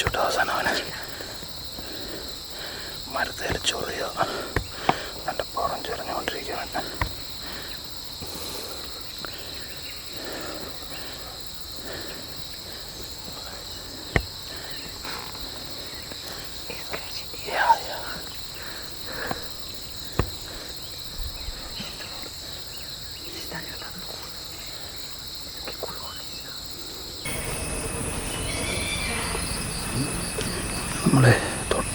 പിടിച്ചുവിട്ട അവസാനം അവനെ മരത്തേൽ ചൊറിയോ എന്റെ പാടം ചൊറിഞ്ഞുകൊണ്ടിരിക്കുകയാണ്.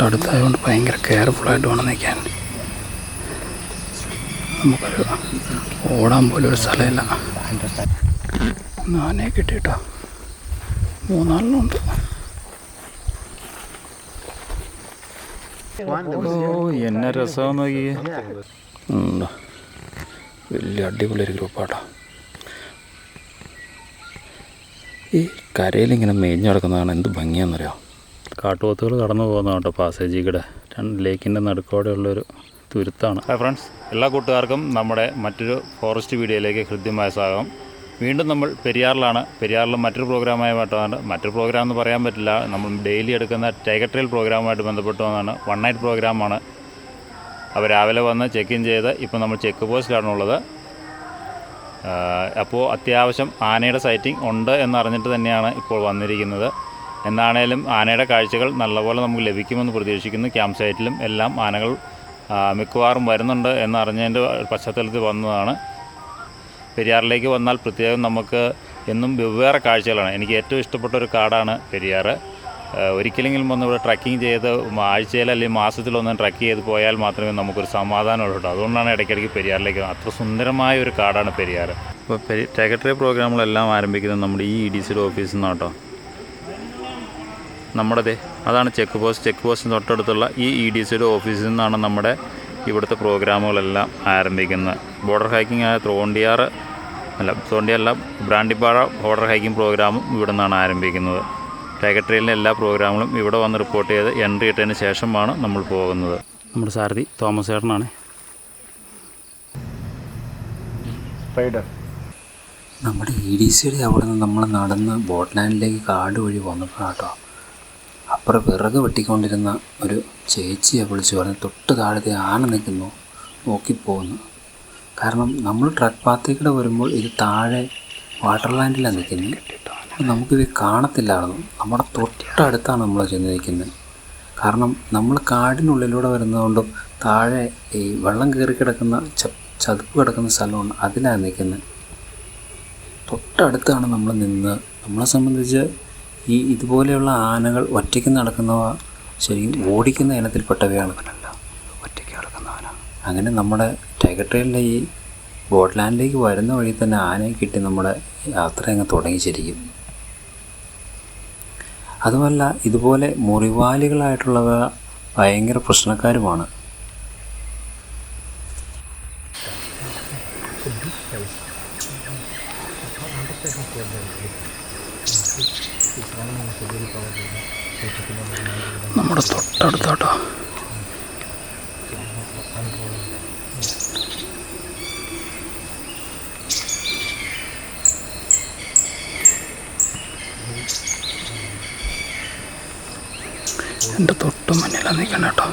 തൊട്ടടുത്തായതുകൊണ്ട് ഭയങ്കര കെയർഫുള്ളായിട്ട് വേണം നിൽക്കാൻ. നമുക്കൊരു ഓടാൻ പോലും ഒരു സ്ഥലമില്ല. നാനേ കിട്ടിയിട്ടോ? ഉണ്ട്. ഓ എന്നെ രസം നോക്കി. വലിയ അടിപൊളി ഒരു ഗ്രൂപ്പാട്ടോ ഈ കരയിലിങ്ങനെ മേഞ്ഞു കിടക്കുന്നതാണ് എന്ത് ഭംഗിയാണെന്നറിയോ? കാട്ടുപോത്തുകൾ കടന്നു പോകുന്ന കേട്ടോ പാസേജ് കൂടെ ലേക്കിന്റെ നടുക്കോടെ ഉള്ളൊരു തുരുത്താണ്. ഹായ് ഫ്രണ്ട്സ് എല്ലാ കൂട്ടുകാർക്കും നമ്മുടെ മറ്റൊരു ഫോറസ്റ്റ് വീഡിയോയിലേക്ക് ഹൃദ്യമായ സ്വാഗതം. വീണ്ടും നമ്മൾ പെരിയാറിലാണ്. പെരിയാറിൽ മറ്റൊരു പ്രോഗ്രാമായിട്ടാണ് മറ്റൊരു പ്രോഗ്രാം എന്ന് പറയാൻ പറ്റില്ല. നമ്മൾ ഡെയിലി എടുക്കുന്ന ടൈഗർ ട്രെയിൽ പ്രോഗ്രാമുമായിട്ട് ബന്ധപ്പെട്ട് വന്നാണ്. വൺ നൈറ്റ് പ്രോഗ്രാമാണ് അപ്പോൾ രാവിലെ വന്ന് ചെക്ക് ഇൻ ചെയ്ത് ഇപ്പോൾ നമ്മൾ ചെക്ക് പോസ്റ്റിലാണുള്ളത് അപ്പോൾ അത്യാവശ്യം ആനയുടെ സൈറ്റിംഗ് ഉണ്ട് എന്നറിഞ്ഞിട്ട് തന്നെയാണ് ഇപ്പോൾ വന്നിരിക്കുന്നത്. എന്നാണേലും ആനയുടെ കാഴ്ചകൾ നല്ലപോലെ നമുക്ക് ലഭിക്കുമെന്ന് പ്രതീക്ഷിക്കുന്നു. ക്യാമ്പ് സൈറ്റിലും എല്ലാം ആനകൾ മിക്കവാറും വരുന്നുണ്ട് എന്നറിഞ്ഞതിന്റെ പശ്ചാത്തലത്തിൽ വന്നതാണ്. പെരിയാറിലേക്ക് വന്നാൽ പ്രത്യേകം നമുക്ക് എന്നും വെവ്വേറെ കാഴ്ചകളാണ്. എനിക്ക് ഏറ്റവും ഇഷ്ടപ്പെട്ട ഒരു കാടാണ് പെരിയാർ ഒരിക്കലെങ്കിലും ഒന്ന് ഇവിടെ ട്രക്കിംഗ് ചെയ്ത് ആഴ്ചയിൽ അല്ലെങ്കിൽ മാസത്തിലൊന്നും ട്രക്ക് ചെയ്ത് പോയാൽ മാത്രമേ നമുക്കൊരു സമാധാനമുള്ളൂ അതുകൊണ്ടാണ് ഇടയ്ക്കിടയ്ക്ക് പെരിയാറിലേക്ക്. അത്ര സുന്ദരമായ ഒരു കാടാണ് പെരിയാർ ഇപ്പോൾ പെരി ടൈഗർ പ്രോഗ്രാമുകളെല്ലാം ആരംഭിക്കുന്നത് നമ്മുടെ ഈ ഇ ഡി സിയുടെ ഓഫീസിൽ നിന്നാണ് കേട്ടോ നമ്മുടെ ദേ അതാണ് ചെക്ക് പോസ്റ്റ്. ചെക്ക് പോസ്റ്റിന് തൊട്ടടുത്തുള്ള ഈ ഇ ഡി സിയുടെ ഓഫീസിൽ നിന്നാണ് നമ്മുടെ ഇവിടുത്തെ പ്രോഗ്രാമുകളെല്ലാം ആരംഭിക്കുന്നത്. ബോർഡർ ഹൈക്കിംഗ് ആയ ത്രോണ്ടിയാർ അല്ല തോണ്ടിയല്ല ബ്രാൻഡിപ്പാറ ബോർഡർ ഹൈക്കിംഗ് പ്രോഗ്രാമും ഇവിടെ നിന്നാണ് ആരംഭിക്കുന്നത്. ടൈഗർ ട്രെയിലിന്റെ എല്ലാ പ്രോഗ്രാമുകളും ഇവിടെ വന്ന് റിപ്പോർട്ട് ചെയ്ത് എൻട്രി ഇട്ടതിന് ശേഷമാണ് നമ്മൾ പോകുന്നത്. നമ്മുടെ സാരഥി തോമസ് ചേട്ടനാണ്. നമ്മുടെ ഇ ഡി സിയുടെ അവിടെ നിന്ന് നമ്മൾ നടന്ന് ബോട്ട് ലാൻഡിലേക്ക് കാട് വഴി വന്നപ്പോഴാട്ടോ അപ്പുറം വിറക് വെട്ടിക്കൊണ്ടിരുന്ന ഒരു ചേച്ചിയെ വിളിച്ച് പറഞ്ഞ് തൊട്ട് താഴത്തെ ആന നിൽക്കുന്നു നോക്കിപ്പോകുന്നു കാരണം നമ്മൾ ട്രക്ക് പാത്തേക്കൂടെ വരുമ്പോൾ ഇത് താഴെ വാട്ടർ ലാൻഡിലാണ് നിൽക്കുന്നത് നമുക്കിത് കാണത്തില്ലായിരുന്നു. നമ്മുടെ തൊട്ടടുത്താണ് നമ്മൾ ചെന്ന് നിൽക്കുന്നത് കാരണം നമ്മൾ കാടിനുള്ളിലൂടെ വരുന്നതുകൊണ്ടും താഴെ ഈ വെള്ളം കയറി കിടക്കുന്ന ചതുപ്പ് കിടക്കുന്ന സ്ഥലമാണ് അതിലാണ് നിൽക്കുന്നത് തൊട്ടടുത്താണ് നമ്മൾ നിന്ന്. നമ്മളെ സംബന്ധിച്ച് ഈ ഇതുപോലെയുള്ള ആനകൾ ഒറ്റയ്ക്ക് നടക്കുന്നവ ശരിക്കും ഓടിക്കുന്ന ഇനത്തിൽപ്പെട്ടവയാണ്. ഒറ്റയ്ക്ക് നടക്കുന്ന ആന. അങ്ങനെ നമ്മുടെ ടൈഗർ ട്രെയിലിന്റെ ഈ ബോട്ട്ലാൻഡിലേക്ക് വരുന്ന വഴി തന്നെ ആനയെ കിട്ടി നമ്മുടെ യാത്ര അങ്ങ് തുടങ്ങി ശരിക്കും. അതുമല്ല ഇതുപോലെ മുറിവാലികളായിട്ടുള്ളവ ഭയങ്കര പ്രശ്നക്കാരുമാണ്. നമ്മുടെ തൊട്ടടുത്താട്ടോ. എന്റെ തൊട്ട് മുന്നിലാണ് നിൽക്കണം കേട്ടോ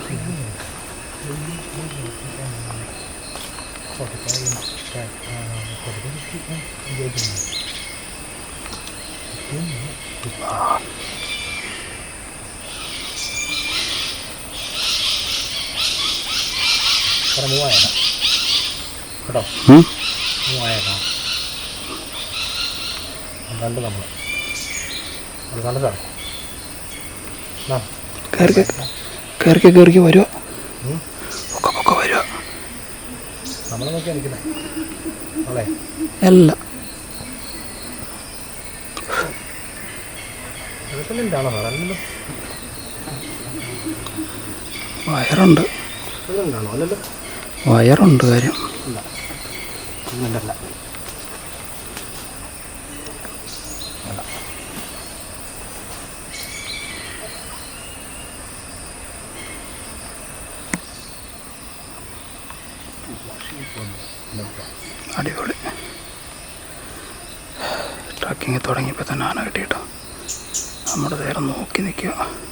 ഉം? കണ്ട് നമ്മൾ അത് കയറിക്ക്. കയറിക്ക് കയറിക്ക് വരുക നമ്മളെ നോക്കിയാ അല്ല? വയറുണ്ട്. അല്ലല്ലോ. വയറുണ്ട് കാര്യം. അടിപൊളി. ട്രക്കിങ് തുടങ്ങിയപ്പോൾ തന്നെ ആന കിട്ടിയിട്ടോ. നമ്മുടെ നേരം നോക്കി നിൽക്കുക.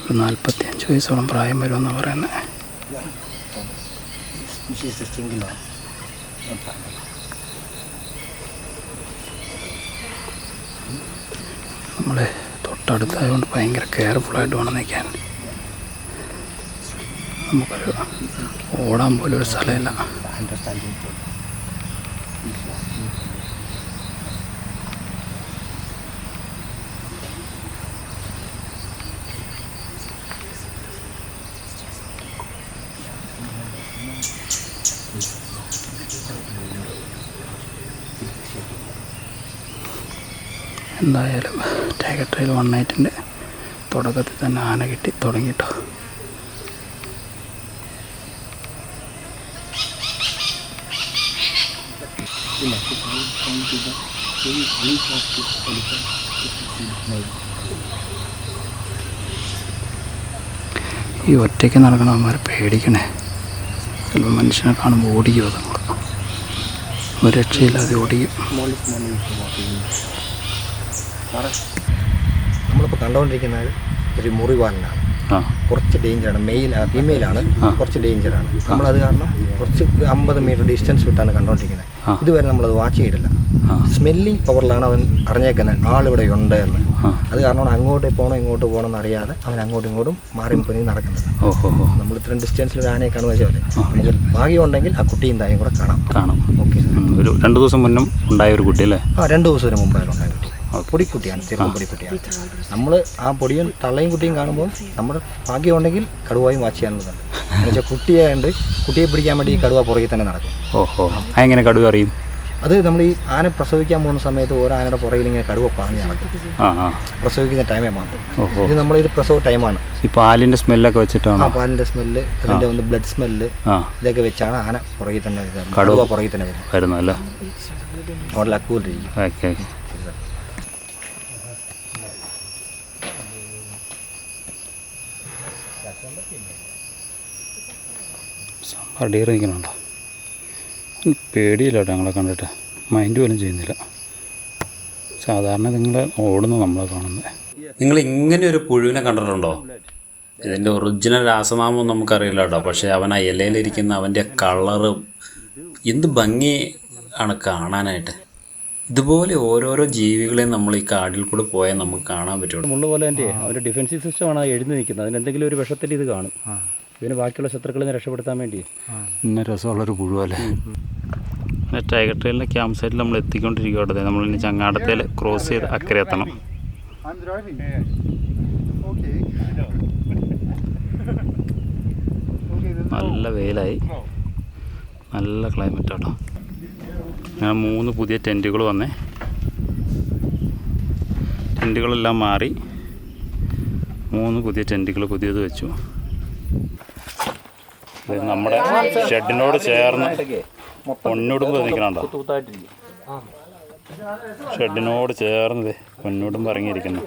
ഒരു നാൽപ്പത്തിയഞ്ച് വയസ്സോളം പ്രായം വരുമെന്ന് പറയുന്നത് നമ്മൾ തൊട്ടടുത്തായതുകൊണ്ട് ഭയങ്കര കെയർഫുള്ളായിട്ട് വേണം നിൽക്കാൻ. നമുക്കൊരു ഓടാൻ പോലും ഒരു സ്ഥലമില്ല. എന്തായാലും ടൈഗർ ട്രെയിൽ വൺ നൈറ്റിന്റെ തുടക്കത്തിൽ തന്നെ ആന കിട്ടി തുടങ്ങിട്ടോ. ഈ ഒറ്റയ്ക്ക് അവർ പേടിക്കണേ. ചിലപ്പോൾ മനുഷ്യനെ കാണുമ്പോൾ ഓടിക്കും അതുങ്ങൾ ഒരു രക്ഷയില്ലാതെ ഓടിക്കും. നമ്മളിപ്പോൾ കണ്ടുകൊണ്ടിരിക്കുന്നത് ഒരു മുറിവാലനാണ് ആ. കുറച്ച് ഡേഞ്ചറാണ് മെയിൽ ഫീമെയിലാണ് കുറച്ച് ഡേഞ്ചറാണ് നമ്മളത് കാരണം കുറച്ച് അമ്പത് മീറ്റർ ഡിസ്റ്റൻസ് വിട്ടാണ് കണ്ടുകൊണ്ടിരിക്കുന്നത് ഇതുവരെ നമ്മളത് വാച്ച് ചെയ്തിട്ടില്ല. സ്മെല്ലിംഗ് പവറിലാണ് അവൻ അറിഞ്ഞേക്കുന്നത്. ആളിവിടെ ഉണ്ട് എന്ന്. അത് കാരണം അങ്ങോട്ട് പോകണം ഇങ്ങോട്ട് പോകണം എന്നറിയാതെ അവൻ അങ്ങോട്ടും ഇങ്ങോട്ടും മാറി മുപ്പനി നടക്കുന്നത്. നമ്മൾ ഇത്രയും ഡിസ്റ്റൻസിൽ ഒരു ആനയെ കാണുന്ന വെച്ചാൽ നമുക്ക് ഭാഗ്യമുണ്ടെങ്കിൽ ആ കുട്ടിയും തായും കൂടെ കാണാം. കാണാം. ഓക്കെ ഒരു രണ്ട് ദിവസം മുന്നും ഉണ്ടായ ഒരു കുട്ടി അല്ലേ? ആ രണ്ട് ദിവസം മുമ്പായിരുന്നു ഉണ്ടായ കുട്ടി. പൊടിക്കുട്ടിയാണ് ചെറുപ്പം പൊടിക്കുട്ടിയാണ്. നമ്മൾ ആ പൊടിയും തള്ളയും കുട്ടിയും കാണുമ്പോൾ നമ്മുടെ ഭാഗ്യമുണ്ടെങ്കിൽ കടുവായും വാച്ച് ചെയ്യാനുള്ളതാണ് എന്നുവെച്ചാൽ കുട്ടിയായതുകൊണ്ട് കുട്ടിയെ പിടിക്കാൻ വേണ്ടി ഈ കടുവ പുറകെ തന്നെ നടക്കും. ഓഹോ എങ്ങനെ കടുവ അറിയും? അത് നമ്മൾ ഈ ആന പ്രസവിക്കാൻ പോകുന്ന സമയത്ത് ഓരോ ആനയുടെ പുറകിൽ ഇങ്ങനെ കടുവ പാഞ്ഞ് നടക്കും. പ്രസവിക്കുന്ന ടൈമേ മാത്രം ഇത് നമ്മളൊരു പ്രസവ ടൈമാണ് ഈ പാലിന്റെ സ്മെല്ലൊക്കെ വെച്ചിട്ടാണ്? ആ പാലിന്റെ സ്മെല്ല് അതിന്റെ ഒന്ന് ബ്ലഡ് സ്മെല്ല് ഇതൊക്കെ വെച്ചാണ് ആന പുറകിൽ തന്നെ. കടുവ പുറകിൽ തന്നെ വരുന്നത്. വരുന്നല്ലേ അവിടെ ഓക്കെ ഓക്കെ. അടിയറി നിൽക്കണുണ്ടോ പേടിയില്ല കേട്ടോ ഞങ്ങളെ കണ്ടിട്ട്. മൈൻഡ് പോലും ചെയ്യുന്നില്ല. സാധാരണ നിങ്ങൾ ഓടുന്നു നമ്മളെ കാണുന്നത് നിങ്ങൾ ഇങ്ങനെ ഒരു പുഴുവിനെ കണ്ടിട്ടുണ്ടോ? ഇതിന്റെ ഒറിജിനൽ രാസനാമം നമുക്കറിയില്ല കേട്ടോ. പക്ഷേ അവൻ ആ ഇലയിലിരിക്കുന്ന അവന്റെ കളറും എന്ത് ഭംഗി ആണ് കാണാനായിട്ട്. ഇതുപോലെ ഓരോരോ ജീവികളെ നമ്മൾ ഈ കാടിൽ കൂടെ പോയാൽ നമുക്ക് കാണാൻ പറ്റും മുള്ളു പോലെ തന്നെ അവരുടെ ഡിഫൻസീവ് സിസ്റ്റം ആണ് എഴുതി നിൽക്കുന്നത്. അതിന് എന്തെങ്കിലും ഒരു വിഷത്തിൽ ഇത് കാണും. ഇവന് ബാക്കിയുള്ള ശത്രുക്കളെ നിന്ന് രക്ഷപ്പെടുത്താൻ വേണ്ടി. ഇന്ന രസമുള്ളൊരു പുഴുവല്ലേ ടൈഗർ ട്രെയിലിന്റെ ക്യാമ്പ് സൈറ്റിൽ നമ്മൾ എത്തിക്കൊണ്ടിരിക്കുകയാണ് നമ്മൾ ഇനി ചങ്ങാടത്തേൽ ക്രോസ് ചെയ്ത് അക്കരെ എത്തണം. നല്ല വെയിലായി. നല്ല ക്ലൈമറ്റ് കേട്ടോ. അങ്ങനെ മൂന്ന് പുതിയ ടെന്റുകൾ വന്നേ. ടെന്റുകളെല്ലാം മാറി. മൂന്ന് പുതിയ ടെന്റുകൾ പുതിയത് വെച്ചു. നമ്മുടെ ഷെഡിനോട് ചേർന്ന് പൊന്നുടുമ്പ് നിൽക്കണുണ്ടോ? ഷെഡിനോട് ചേർന്ന് ദേ പൊന്നുടുമ്പ് ഇറങ്ങിയിരിക്കുന്നു.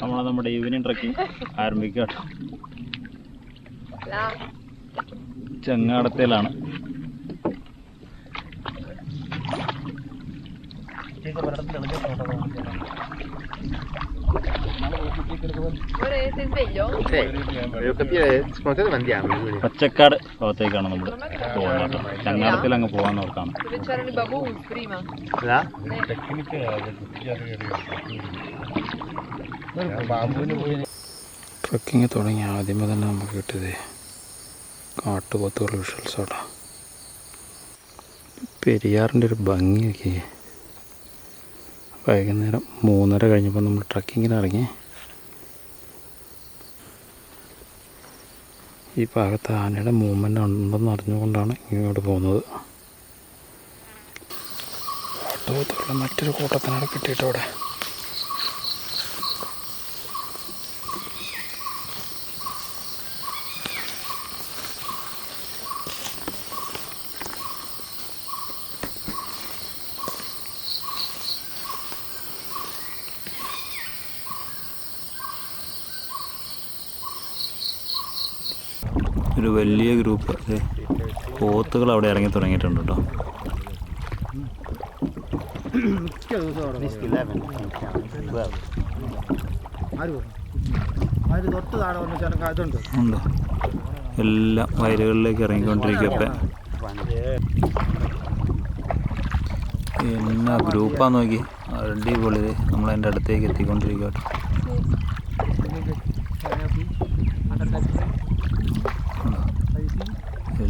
നമ്മൾ നമ്മുടെ ഈവനിങ് ട്രക്കിംഗ് ആരംഭിക്കാം ചെങ്ങാടത്തേലാണ്? പച്ചക്കാട് ഭാഗത്തേക്കാണ് നമ്മൾ പോകുന്നത് ചങ്ങാടത്തിൽ അങ്ങ് പോകാൻ ഓർക്കാണ്? ട്രക്കിങ് തുടങ്ങി ആദ്യമേ തന്നെ നമുക്ക് കിട്ടിയത് കാട്ടുപോത്തുള്ള വിഷ്വൽസ് കേട്ടോ പെരിയാറിന്റെ ഒരു ഭംഗിയൊക്കെ. വൈകുന്നേരം മൂന്നര കഴിഞ്ഞപ്പോൾ നമ്മൾ ട്രക്കിങ്ങിന് ഇറങ്ങി. ഈ ഭാഗത്ത് ആനയുടെ മൂവ്മെന്റ് ഉണ്ടെന്ന് അറിഞ്ഞുകൊണ്ടാണ് ഇങ്ങോട്ട് പോകുന്നത്. കാട്ടുപോത്തുള്ള മറ്റൊരു കൂട്ടത്തിനാണ് കിട്ടിയിട്ടവിടെ ഒരു വലിയ ഗ്രൂപ്പ് പോത്തുകൾ അവിടെ ഇറങ്ങി തുടങ്ങിയിട്ടുണ്ട് കേട്ടോ ഉണ്ടോ? എല്ലാം വയലുകളിലേക്ക് ഇറങ്ങിക്കൊണ്ടിരിക്കുക ഇപ്പം. എന്നാ ഗ്രൂപ്പാ നോക്കി. അടിപൊളി. നമ്മളതിന്റെ അടുത്തേക്ക് എത്തിക്കൊണ്ടിരിക്കുക കേട്ടോ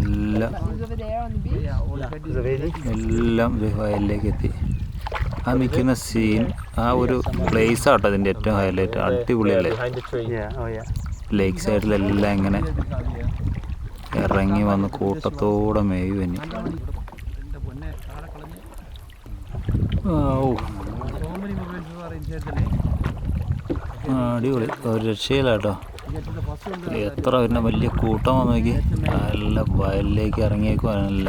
ഉണ്ടോ? എല്ലാം. എല്ലാം വയലിലേക്ക് എത്തി. ആ നിൽക്കുന്ന സീൻ ആ ഒരു പ്ലേസ് ആട്ടോ അതിന്റെ ഏറ്റവും ഹൈലൈറ്റ് അടിപൊളിയല്ലേ? ലേക്ക് സൈഡിലെല്ലാം ഇങ്ങനെ ഇറങ്ങി വന്ന് കൂട്ടത്തോടെ മേയു തന്നെ ഓ അടിപൊളി. ഒരു രക്ഷയില്ല കേട്ടോ എത്ര പിന്നെ വലിയ കൂട്ടം വന്ന് നോക്കി. നല്ല വയലിലേക്ക് ഇറങ്ങിയേക്കുവാനല്ല.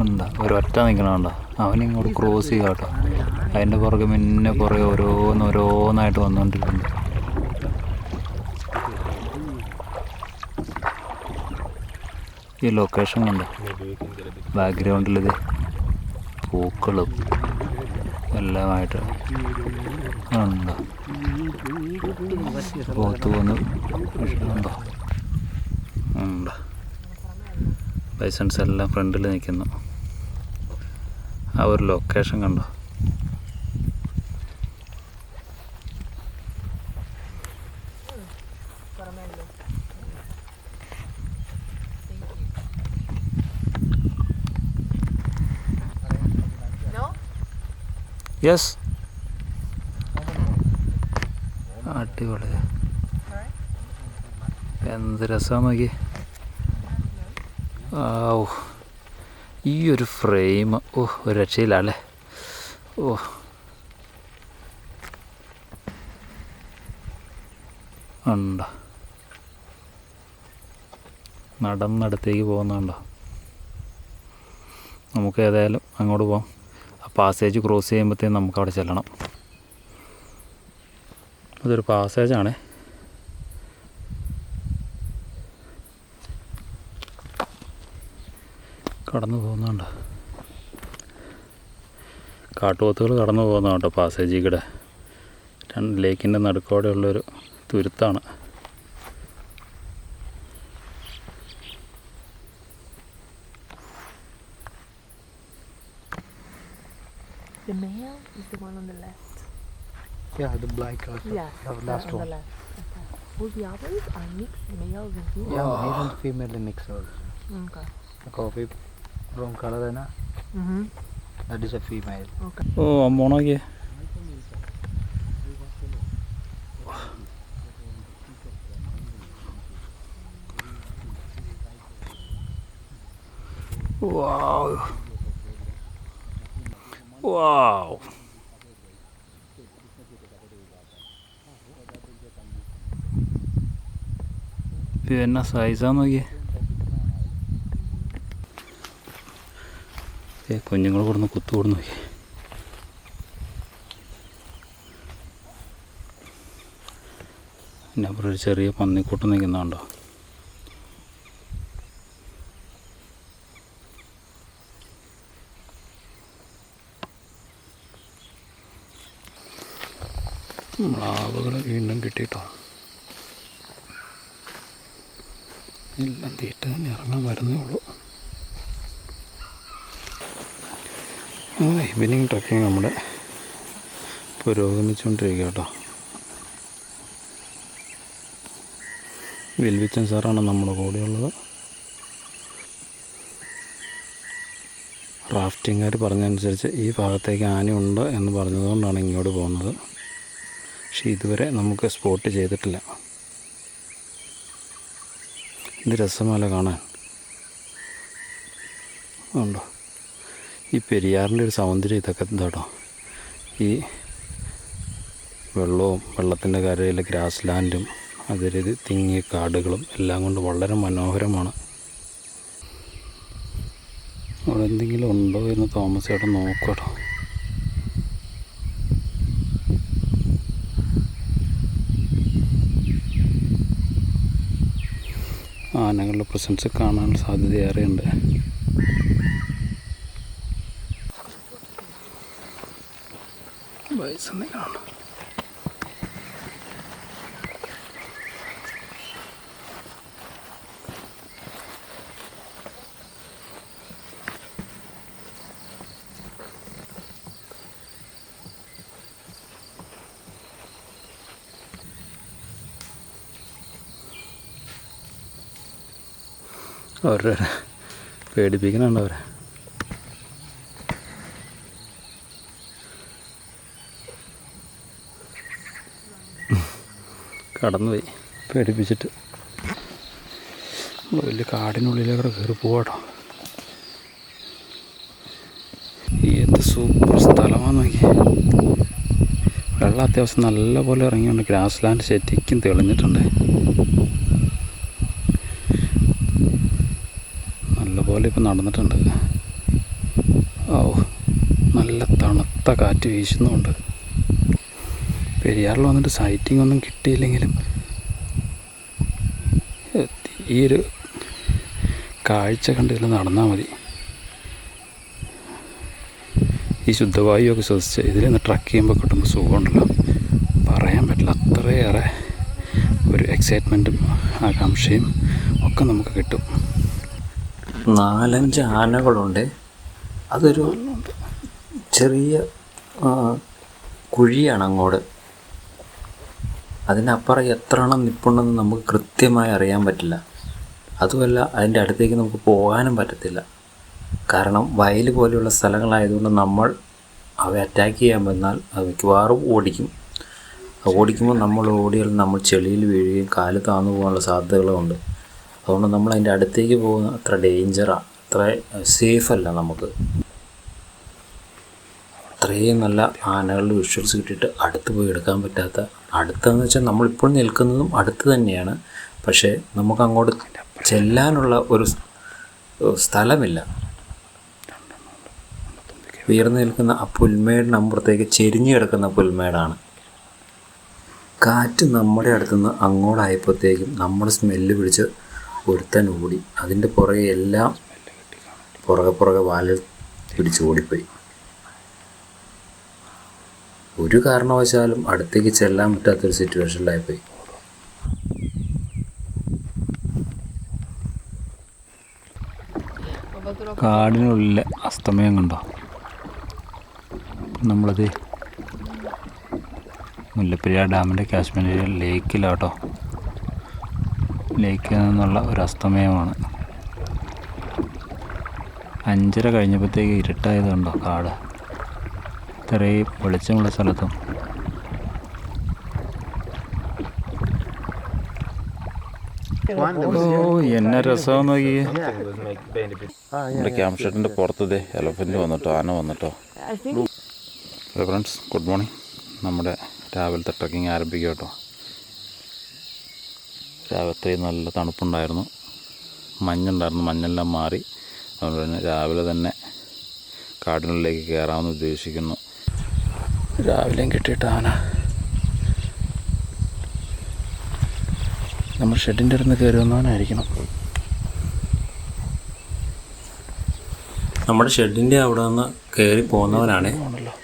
ഉണ്ട് ഒരൊറ്റ നിൽക്കണുണ്ടോ അവനിങ്ങോട്ട് ക്രോസ് ചെയ്യുക കേട്ടോ. അതിന്റെ പുറകെ പിന്നെ പുറകെ ഓരോന്ന് ഓരോന്നായിട്ട് വന്നുകൊണ്ടിരിക്കുന്നു ഈ ലൊക്കേഷൻ കണ്ടോ? ബാക്ക്ഗ്രൗണ്ടിൽ ഇത്. പൂക്കളും എല്ലാമായിട്ട് ഉണ്ട്. പോത്ത് വന്ന് ഉണ്ടോ ഉണ്ട്. ലൈസൻസ് എല്ലാം ഫ്രണ്ടിൽ നിൽക്കുന്നു. ആ ഒരു ലൊക്കേഷൻ കണ്ടോ? യെസ് അടിപൊളി. എന്ത് രസമാണ് നോക്കി ഓ ഈ ഒരു ഫ്രെയിം ഓ ഒരു രക്ഷയില്ലല്ലേ ഓ. ഉണ്ടോ നടന്നടുത്തേക്ക് പോകുന്നുണ്ടോ നമുക്ക് ഏതായാലും അങ്ങോട്ട് പോകാം പാസേജ് ക്രോസ് ചെയ്യുമ്പോഴത്തേക്കും നമുക്ക് അവിടെ ചെല്ലണം. അതൊരു പാസേജാണ് കടന്നു പോകുന്നുണ്ട്. കാട്ടുപോത്തുകൾ കടന്നു പോകുന്നുണ്ടോ കേട്ടോ പാസേജിൽ കൂടെ രണ്ട് ലേക്കിന്റെ നടുക്കോടെയുള്ളൊരു തുരുത്താണ്. Yeah, the black uh, also. Yeah, the last one. The last. one? All the others are mixed males and females. Yeah, male and female mixed also. Okay. The coffee brown color, then. Mm-hmm. That is a female. Okay. Oh, I'm on again. Wow. Wow. ഇത് എന്നാ സൈസാന്ന് നോക്കിയേ ഏ കുഞ്ഞുങ്ങൾ കൊടുന്ന് കുത്തു കൊടുന്ന് നോക്കിയേ പിന്നെ അപ്പുറം ഒരു ചെറിയ പന്നിക്കൂട്ടം നിൽക്കുന്നുണ്ടോ മ്ലാവുകൾ വീണ്ടും കിട്ടിയിട്ടോ എല്ലാം തീറ്റ ഇറങ്ങാൻ വരുന്നേ ഉള്ളൂ. ഈവനിങ് ട്രക്കിങ് നമ്മുടെ പുരോഗമിച്ചുകൊണ്ടിരിക്കുക കേട്ടോ വിൽവിച്ചൻ സാറാണ് നമ്മുടെ കൂടെയുള്ളത്. റാഫ്റ്റിംഗുകാർ പറഞ്ഞതനുസരിച്ച് ഈ ഭാഗത്തേക്ക് ആനയുണ്ട് എന്ന് പറഞ്ഞതുകൊണ്ടാണ് ഇങ്ങോട്ട് പോകുന്നത്. പക്ഷേ ഇതുവരെ നമുക്ക് സ്പോട്ട് ചെയ്തിട്ടില്ല. എന്ത് രസമല്ല കാണാൻ. ഉണ്ടോ? ഈ പെരിയാറിന്റെ ഒരു സൗന്ദര്യം ഇതൊക്കെ എന്താട്ടോ ഈ വെള്ളവും വെള്ളത്തിന്റെ കരയിലെ ഗ്രാസ് ലാൻഡും അതിരത് തിങ്ങിയ കാടുകളും എല്ലാം കൊണ്ട് വളരെ മനോഹരമാണ്. അവിടെ എന്തെങ്കിലും ഉണ്ടോ എന്ന് തോമസ് ചേട്ടൻ നോക്കട്ടോ പ്രസൻസ് കാണാൻ സാധ്യത ഉണ്ട് ബൈസൊന്നും കാണാം അവരുടെ പേടിപ്പിക്കുന്നുണ്ട് അവരെ കടന്നുപോയി പേടിപ്പിച്ചിട്ട്. വലിയ കാടിനുള്ളിലേക്കൂടെ കയറി പോവാട്ടോ. എന്ത് സൂപ്പർ സ്ഥലമാണെന്ന് നോക്കി വെള്ളം അത്യാവശ്യം നല്ല പോലെ ഇറങ്ങിയുണ്ട് ഗ്രാസ് ലാൻഡ് ശരിക്കും തെളിഞ്ഞിട്ടുണ്ട്. നല്ലപോലെ ഇപ്പം നടന്നിട്ടുണ്ട്. ഓ നല്ല തണുത്ത കാറ്റ് വീശുന്നുമുണ്ട് പെരിയാറിൽ വന്നിട്ട് സൈറ്റിംഗ് ഒന്നും കിട്ടിയില്ലെങ്കിലും ഈ ഒരു കാഴ്ച കണ്ടില്ല നടന്നാൽ മതി. ഈ ശുദ്ധവായുവൊക്കെ ശ്വസിച്ച് ഇതിൽ നിന്ന് ട്രക്ക് ചെയ്യുമ്പോൾ കിട്ടുമ്പോൾ സുഖമുണ്ടല്ലോ. പറയാൻ പറ്റില്ല അത്രയേറെ ഒരു എക്സൈറ്റ്മെന്റും ആകാംക്ഷയും ഒക്കെ നമുക്ക് കിട്ടും. നാലഞ്ച് ആനകളുണ്ട്. അതൊരു ചെറിയ കുഴിയാണ് അങ്ങോട്ട്. അതിനപ്പുറം എത്ര എണ്ണം നിപ്പുണ്ടെന്ന് നമുക്ക് കൃത്യമായി അറിയാൻ പറ്റില്ല. അതുമല്ല അതിന്റെ അടുത്തേക്ക് നമുക്ക് പോകാനും പറ്റത്തില്ല. കാരണം വയൽ പോലെയുള്ള സ്ഥലങ്ങളായതുകൊണ്ട് നമ്മൾ അവയെ അറ്റാക്ക് ചെയ്യാൻ വന്നാൽ അത് മിക്കവാറും ഓടിക്കും. ഓടിക്കുമ്പോൾ നമ്മൾ ഓടിയാൽ നമ്മൾ ചെളിയിൽ വീഴുകയും കാൽ താന്നു പോകാനുള്ള സാധ്യതകളുമുണ്ട്. അതുകൊണ്ട് നമ്മൾ അതിന്റെ അടുത്തേക്ക് പോകുന്ന അത്ര ഡേഞ്ചറാണ് അത്ര സേഫ് അല്ല നമുക്ക്. അത്രയും നല്ല ആനകളുടെ വിഷ്വൽസ് കിട്ടിയിട്ട് അടുത്ത് പോയി എടുക്കാൻ പറ്റാത്ത അടുത്തെന്ന് വെച്ചാൽ നമ്മളിപ്പോൾ നിൽക്കുന്നതും അടുത്ത് തന്നെയാണ്. പക്ഷേ നമുക്ക് അങ്ങോട്ട് ചെല്ലാനുള്ള ഒരു സ്ഥലമില്ല. ഉയർന്നു നിൽക്കുന്ന ആ പുൽമേടിനപ്പുറത്തേക്ക് ചെരിഞ്ഞു കിടക്കുന്ന പുൽമേടാണ്. കാറ്റ് നമ്മുടെ അടുത്തുനിന്ന് അങ്ങോട്ടായപ്പോഴത്തേക്കും നമ്മുടെ സ്മെല്ല് പിടിച്ച് ഒരുത്തൻ ഓടി അതിന്റെ പുറകെ എല്ലാം പുറകെ പുറകെ വാലിൽ പിടിച്ച് ഓടിപ്പോയി. ഒരു കാരണവശാലും അടുത്തേക്ക് ചെല്ലാൻ പറ്റാത്തൊരു സിറ്റുവേഷനിലായിപ്പോയി. കാടിനുള്ളിലെ അസ്തമയം കണ്ടോ? നമ്മളത് മുല്ലപ്പെരിയാർ ഡാമിന്റെ കാശ്മീർ ലേക്കിലാട്ടോ. ലേക്കിൽ നിന്നുള്ള ഒരു അസ്തമയമാണ്. അഞ്ചര കഴിഞ്ഞപ്പോഴത്തേക്ക് ഇരുട്ടായതുണ്ടോ കാട്. ഇത്രയും വെളിച്ചമുള്ള സ്ഥലത്തും. ഓ എന്നെ രസം നോക്കി. നമ്മുടെ ക്യാമ്പ് ഷെട്ടിന്റെ പുറത്തതേ എലഫന്റ് വന്നിട്ടോ ആന വന്നിട്ടോ. ഫ്രണ്ട്സ് ഗുഡ് മോർണിംഗ് നമ്മുടെ രാവിലത്തെ ട്രക്കിംഗ് ആരംഭിക്കും കേട്ടോ. രാവിലത്തെ നല്ല തണുപ്പുണ്ടായിരുന്നു. മഞ്ഞുണ്ടായിരുന്നു. മഞ്ഞെല്ലാം മാറി. അതുകൊണ്ട് തന്നെ രാവിലെ തന്നെ കാടിനുള്ളിലേക്ക് കയറാമെന്ന് ഉദ്ദേശിക്കുന്നു. രാവിലെയും കിട്ടിയിട്ട് ആന നമ്മൾ ഷെഡിന്റെ അടുത്ത് കയറി വന്നവനായിരിക്കണം നമ്മുടെ ഷെഡിന്റെ അവിടെ നിന്ന് കയറി പോകുന്നവനാണ്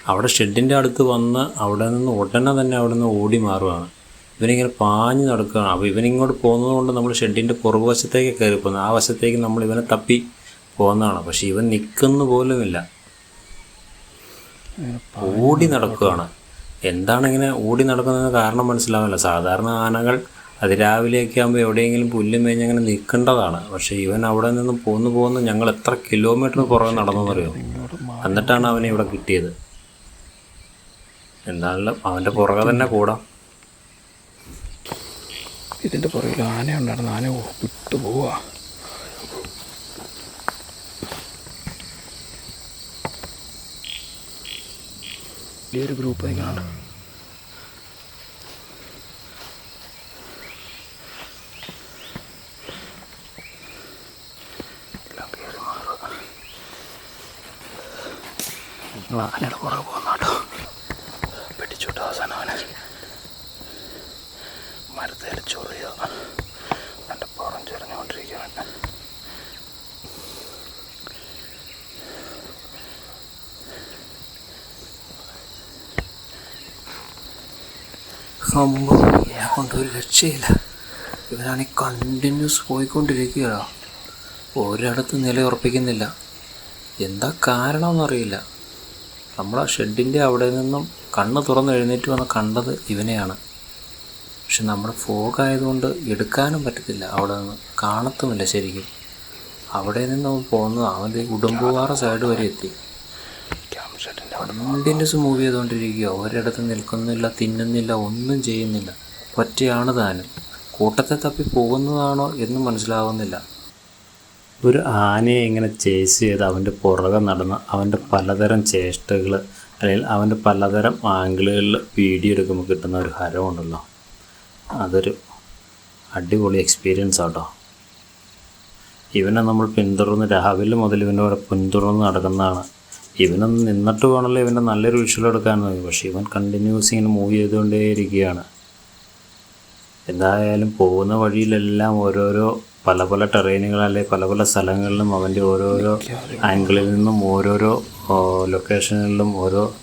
അവിടെ ഷെഡിന്റെ അടുത്ത് വന്ന് അവിടെ നിന്ന് ഉടനെ തന്നെ അവിടെ നിന്ന് ഓടി മാറുകയാണ് ഇവനിങ്ങനെ പാഞ്ഞു നടക്കുകയാണ്. അപ്പോൾ ഇവനിങ്ങോട്ട് പോകുന്നതുകൊണ്ട് നമ്മൾ ഷെഡിന്റെ പുറകുവശത്തേക്ക് കയറി പോകുന്നത് ആ വശത്തേക്ക് നമ്മൾ ഇവനെ തപ്പി പോകുന്നതാണ്. പക്ഷേ ഇവൻ നിൽക്കുന്ന പോലുമില്ല. ഓടി നടക്കുകയാണ്. എന്താണ് ഇങ്ങനെ ഓടി നടക്കുന്നതിന് കാരണം മനസ്സിലാവില്ല സാധാരണ ആനകൾ അതിരാവിലെയൊക്കെ ആകുമ്പോൾ എവിടെയെങ്കിലും പുല്ലും മേഞ്ഞ് അങ്ങനെ നിൽക്കേണ്ടതാണ്. പക്ഷേ ഇവൻ അവിടെ നിന്ന് പോന്നു പോകുന്നു ഞങ്ങൾ എത്ര കിലോമീറ്റർ പുറകെ നടന്നെന്നറിയോ എന്നിട്ടാണ് അവനെ ഇവിടെ കിട്ടിയത്. എന്താണല്ലോ അവന്റെ പുറകെ തന്നെ കൂടാം. ഇതിന്റെ പുറകിൽ ആന ഉണ്ടായിരുന്നു. ആന വിട്ടു പോവുക വലിയൊരു ഗ്രൂപ്പ് ഞങ്ങൾ ആനയുടെ പുറകെ പോകുന്നാട്ടോ പിടിച്ചോട്ട് അവസാനം അവനെ മരത്തേൽ ചൊറിയോ എന്റെ പുറം ചൊറിഞ്ഞുകൊണ്ടിരിക്കുകയാണ് കൊണ്ട് ഒരു രക്ഷയില്ല. ഇവനാണെങ്കിൽ കണ്ടിന്യൂസ് പോയിക്കൊണ്ടിരിക്കുകയാണ് ഒരിടത്ത് നിലയുറപ്പിക്കുന്നില്ല. എന്താ കാരണമെന്നറിയില്ല. നമ്മൾ ആ ഷെഡിന്റെ അവിടെ നിന്നും കണ്ണ് തുറന്ന് എഴുന്നേറ്റ് വന്ന് കണ്ടത് ഇവനെയാണ്. പക്ഷെ നമ്മുടെ ഫോഗായതുകൊണ്ട് എടുക്കാനും പറ്റത്തില്ല അവിടെ നിന്ന്. കാണത്തുമില്ല ശരിക്കും. അവിടെ നിന്ന് പോകുന്നത് അവന്റെ ഉടുമ്പുവാറ സൈഡ് വരെ എത്തി. കണ്ടിന്യൂസ് മൂവ് ചെയ്തുകൊണ്ടിരിക്കുക ഒരിടത്ത് നിൽക്കുന്നില്ല തിന്നുന്നില്ല ഒന്നും ചെയ്യുന്നില്ല. ഒറ്റയാണ് താനും. കൂട്ടത്തെ തപ്പി പോകുന്നതാണോ എന്ന് മനസ്സിലാവുന്നില്ല. ഒരു ആനയെ ഇങ്ങനെ ചേസ് ചെയ്ത് അവന്റെ പുറകെ നടന്ന് അവന്റെ പലതരം ചേഷ്ടകൾ അല്ലെങ്കിൽ അവന്റെ പലതരം ആംഗിളുകളിൽ വീഡിയോ എടുക്കുമ്പോൾ കിട്ടുന്ന ഒരു ഹരമുണ്ടല്ലോ അതൊരു അടിപൊളി എക്സ്പീരിയൻസ് ആട്ടോ. ഇവനെ നമ്മൾ പിന്തുടർന്ന് രാവിലെ മുതൽ ഇവന്റെ കൂടെ പിന്തുടർന്ന് നടക്കുന്നതാണ് ഇവനൊന്ന് നിന്നിട്ട് വേണമല്ലോ ഇവന്റെ നല്ലൊരു വിഷ്വൽ എടുക്കാൻ നോക്കി പക്ഷേ ഇവൻ കണ്ടിന്യൂസ് ഇങ്ങനെ മൂവ് ചെയ്തുകൊണ്ടേയിരിക്കുകയാണ്. എന്തായാലും പോകുന്ന വഴിയിലെല്ലാം ഓരോരോ പല പല ടെറൈനുകൾ അല്ലെങ്കിൽ പല പല സ്ഥലങ്ങളിലും അവന്റെ ഓരോരോ ആംഗിളിൽ നിന്നും ഓരോരോ ലൊക്കേഷനുകളിലും ഓരോ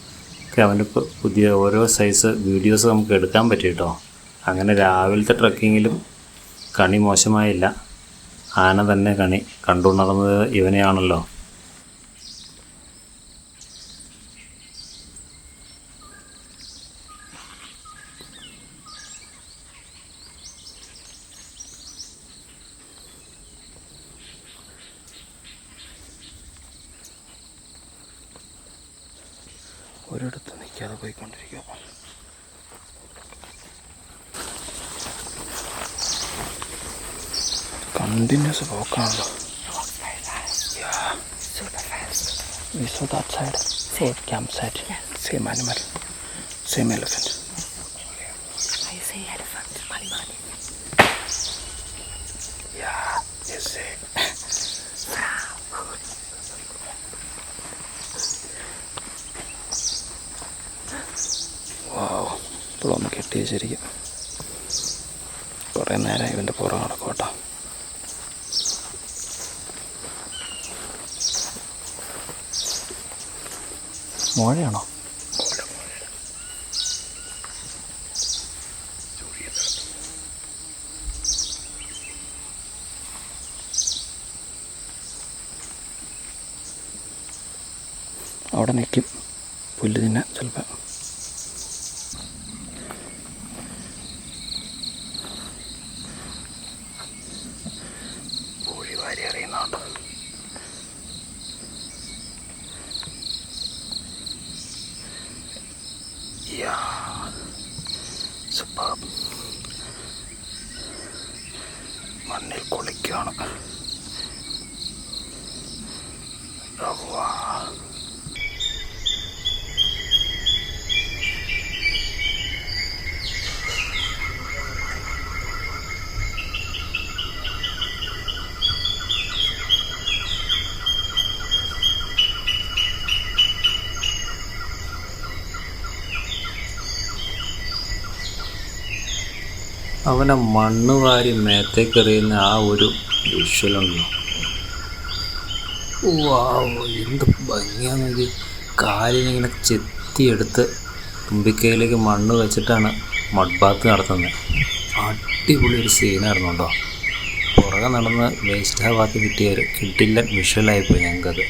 അവന്റെ പുതിയ ഓരോ സൈസ് വീഡിയോസ് നമുക്ക് എടുക്കാൻ പറ്റി അങ്ങനെ രാവിലത്തെ ട്രക്കിങ്ങിലും കണി മോശമായില്ല. ആന തന്നെ കണി കണ്ടുണർന്നത് ഇവനെയാണല്ലോ. Same elephant. I say elephant. Mali Mali. Yeah, you see. വാവ് ഇപ്പോഴൊന്ന് കെട്ടിയ ശരിക്കും കുറേ നേരം ഇവന്റെ പുറം നടക്കും കേട്ടോ മോഴയാണോ അവിടെ നിൽക്കും. പുല്ല് തന്നെ ചിലപ്പോൾ പൂഴി വാരി സൂപ്പർ മണ്ണിൽ കുളിക്കുകയാണ് അവനെ മണ്ണ് വാരി മേത്തേക്കെറിയുന്ന ആ ഒരു വിഷ്വലുണ്ടല്ലോ വാവ് എന്ത് ഭംഗിയാണെങ്കിൽ കാലിനിങ്ങനെ ചെത്തിയെടുത്ത് തുമ്പിക്കൈയിലേക്ക് മണ്ണ് വെച്ചിട്ടാണ് മഡ്ബാത്ത് നടത്തുന്നത്. അടിപൊളി ഒരു സീനായിരുന്നു കേട്ടോ. പുറകെ നടന്ന് വേസ്റ്റ് ആ ഭാഗത്ത് കിട്ടിയ ഒരു കിട്ടില്ല വിഷ്വലായിപ്പോയി ഞങ്ങൾക്കത്.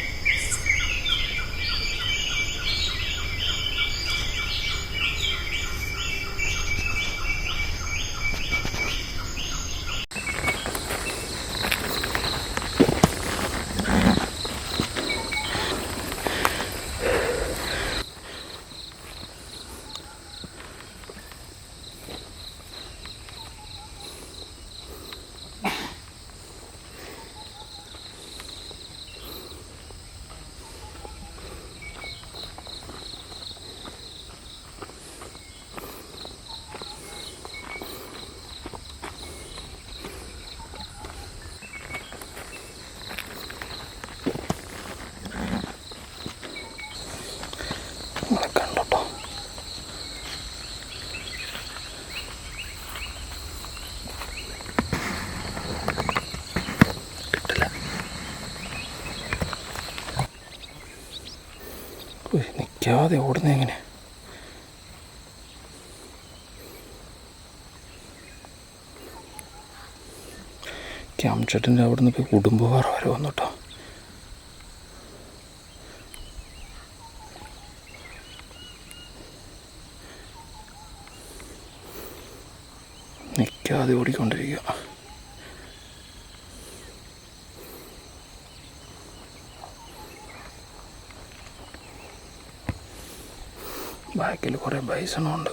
നിൽക്കാതെ ഓടുന്നേ എങ്ങനെ ക്യാംഷട്ടിന്റെ അവിടെ നിന്നൊക്കെ കുടുംബക്കാർ വരെ വന്നു കേട്ടോ നിൽക്കാതെ ഓടിക്കൊണ്ടിരിക്കുക ബാക്കിൽ കുറേ ബൈസണുണ്ട്.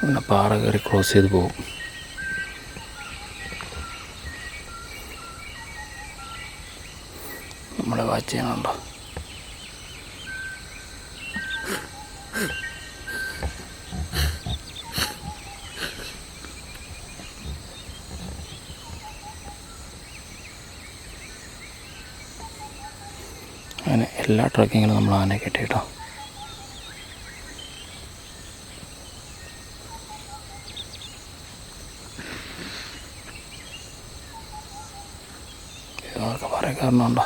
പിന്നെ പാറ കയറി ക്രോസ് ചെയ്ത് പോകും. നമ്മളെ വാച്ച് ചെയ്യണുണ്ടോ അങ്ങനെ എല്ലാ ട്രക്കിങ്ങിലും നമ്മൾ ആനയെ കെട്ടിയിട്ടോ ഇതൊക്കെ പറയാൻ കാരണമുണ്ടോ?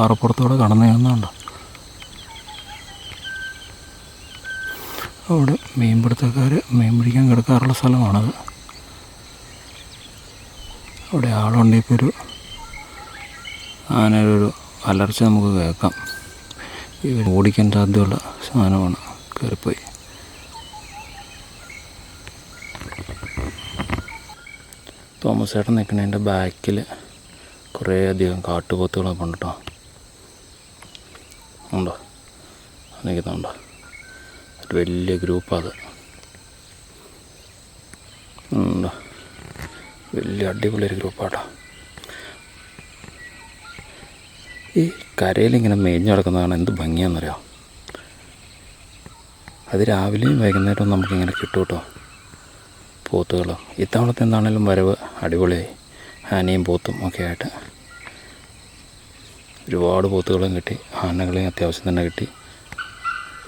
പാറപ്പുറത്തൂടെ കടന്നു ചെന്നുണ്ട് അവിടെ മീൻപിടുത്തക്കാർ മീൻ പിടിക്കാൻ കിടക്കാറുള്ള സ്ഥലമാണത്. അവിടെ ആളുണ്ട് ഇപ്പോൾ ഒരു ആനയുടെ ഒരു അലർച്ച നമുക്ക് കേൾക്കാം. ഇവർ ഓടിക്കാൻ സാധ്യതയുള്ള സാധനമാണ് കയറിപ്പോയി. തോമസ് ചേട്ടൻ നിൽക്കുന്നതിന്റെ ബാക്കിൽ കുറേ അധികം കാട്ടുപോത്തുകളൊക്കെ ഉണ്ട് കേട്ടോ ഉണ്ടോ നിൽക്കുന്നുണ്ടോ ഒരു വലിയ ഗ്രൂപ്പാണ് അത് വലിയ അടിപൊളി ഒരു ഗ്രൂപ്പാട്ടോ. ഈ കരയിലിങ്ങനെ മേഞ്ഞു കിടക്കുന്നതാണ് എന്ത് ഭംഗിയാണെന്നറിയോ അത് രാവിലെയും വൈകുന്നേരവും നമുക്കിങ്ങനെ കിട്ടും കേട്ടോ പോത്തുകൾ ഇത്തവണത്തെ എന്താണേലും വരവ് അടിപൊളിയായി ആനയും പോത്തും ഒക്കെ ആയിട്ട് ഒരുപാട് പോത്തുകളും കിട്ടി. ആനകളെയും അത്യാവശ്യം തന്നെ കിട്ടി.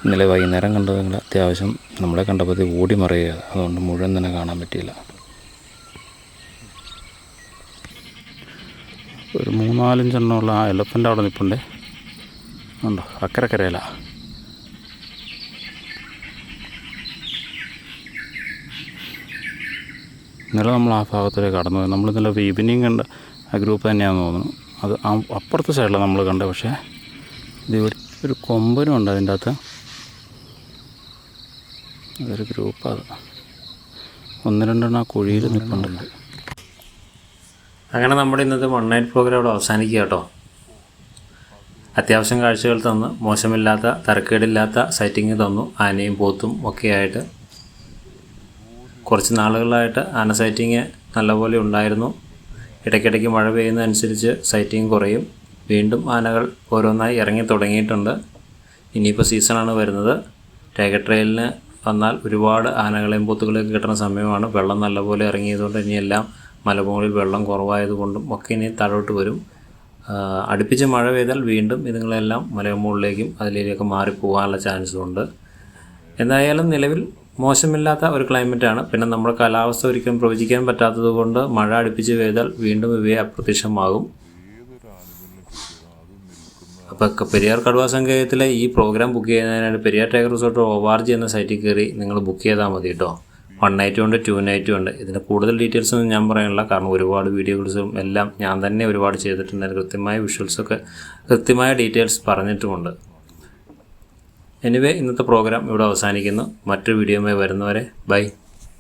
ഇന്നലെ വൈകുന്നേരം കണ്ടത് നിങ്ങൾ അത്യാവശ്യം നമ്മളെ കണ്ടപ്പോൾ ഓടി മറിയുക. അതുകൊണ്ട് മുഴുവൻ തന്നെ കാണാൻ പറ്റിയില്ല. ഒരു മൂന്നാലഞ്ചെണ്ണമുള്ള ആ എലപ്പന്റെ അവിടെ നിൽപ്പുണ്ടേ ഉണ്ടോ? അക്കരക്കരയില. ഇന്നലെ നമ്മൾ ആ ഭാഗത്തിലേക്ക് കടന്നു പോയി. നമ്മൾ ഇന്നലെ ഈവനിങ് കണ്ട ആ ഗ്രൂപ്പ് തന്നെയാണെന്ന് തോന്നുന്നു. അത് അപ്പുറത്തെ സൈഡിലാണ് നമ്മൾ കണ്ടത്. പക്ഷേ ഇത് ഒരു കൊമ്പനും ഉണ്ട് അതിന്റെ അകത്ത്. അതൊരു ഗ്രൂപ്പാണ് ഒന്ന് രണ്ടെണ്ണം ആ കുഴിയിൽ നിൽക്കുന്നുണ്ട് അങ്ങനെ നമ്മുടെ ഇന്നത്തെ വൺ നൈറ്റ് പ്രോഗ്രാം ഇവിടെ അവസാനിക്കുക കേട്ടോ. അത്യാവശ്യം കാഴ്ചകൾ തന്നു മോശമില്ലാത്ത തരക്കേടില്ലാത്ത സൈറ്റിങ് തന്നു ആനയും പോത്തും ഒക്കെയായിട്ട് കുറച്ച് നാളുകളായിട്ട് ആന സൈറ്റിങ് നല്ലപോലെ ഉണ്ടായിരുന്നു. ഇടയ്ക്കിടയ്ക്ക് മഴ പെയ്യുന്നതനുസരിച്ച് സൈറ്റിങ് കുറയും. വീണ്ടും ആനകൾ ഓരോന്നായി ഇറങ്ങി തുടങ്ങിയിട്ടുണ്ട്. ഇനിയിപ്പോൾ സീസണാണ് വരുന്നത്. ടൈഗർ ട്രെയിലിന് വന്നാൽ ഒരുപാട് ആനകളെയും പോത്തുകളെയും കിട്ടുന്ന സമയമാണ്. വെള്ളം നല്ലപോലെ ഇറങ്ങിയതുകൊണ്ട് ഇനിയെല്ലാം മലമുകളിൽ വെള്ളം കുറവായതുകൊണ്ടും ഒക്കെ ഇനി താഴോട്ട് വരും. അടുപ്പിച്ച് മഴ പെയ്താൽ വീണ്ടും ഇതുങ്ങളെല്ലാം മലമുകളിലേക്കും അതിലേക്കൊക്കെ മാറിപ്പോകാനുള്ള ചാൻസും ഉണ്ട്. എന്തായാലും നിലവിൽ മോശമില്ലാത്ത ഒരു ക്ലൈമറ്റാണ്. പിന്നെ നമ്മുടെ കാലാവസ്ഥ ഒരിക്കലും പ്രവചിക്കാൻ പറ്റാത്തത് കൊണ്ട് മഴ അടുപ്പിച്ച് പെയ്താൽ വീണ്ടും ഇവയെ അപ്രത്യക്ഷമാകും. അപ്പോൾ പെരിയാർ കടുവ സങ്കേതത്തിലെ ഈ program book ചെയ്യുന്നതിനായിട്ട് Periyar tiger resort O R G എന്ന സൈറ്റിൽ കയറി നിങ്ങൾ ബുക്ക് ചെയ്താൽ മതി കേട്ടോ വൺ നൈറ്റും ഉണ്ട് ടു നൈറ്റും ഉണ്ട്. ഇതിന് കൂടുതൽ ഡീറ്റെയിൽസ് ഒന്നും ഞാൻ പറയാനില്ല. കാരണം ഒരുപാട് വീഡിയോസും എല്ലാം ഞാൻ തന്നെ ഒരുപാട് ചെയ്തിട്ടുണ്ട്. കൃത്യമായ വിഷ്വൽസൊക്കെ കൃത്യമായ ഡീറ്റെയിൽസ് പറഞ്ഞിട്ടുമുണ്ട്. എനിവേ ഇന്നത്തെ പ്രോഗ്രാം ഇവിടെ അവസാനിക്കുന്നു. മറ്റൊരു വീഡിയോയുമായി വരുന്നവരെ ബൈ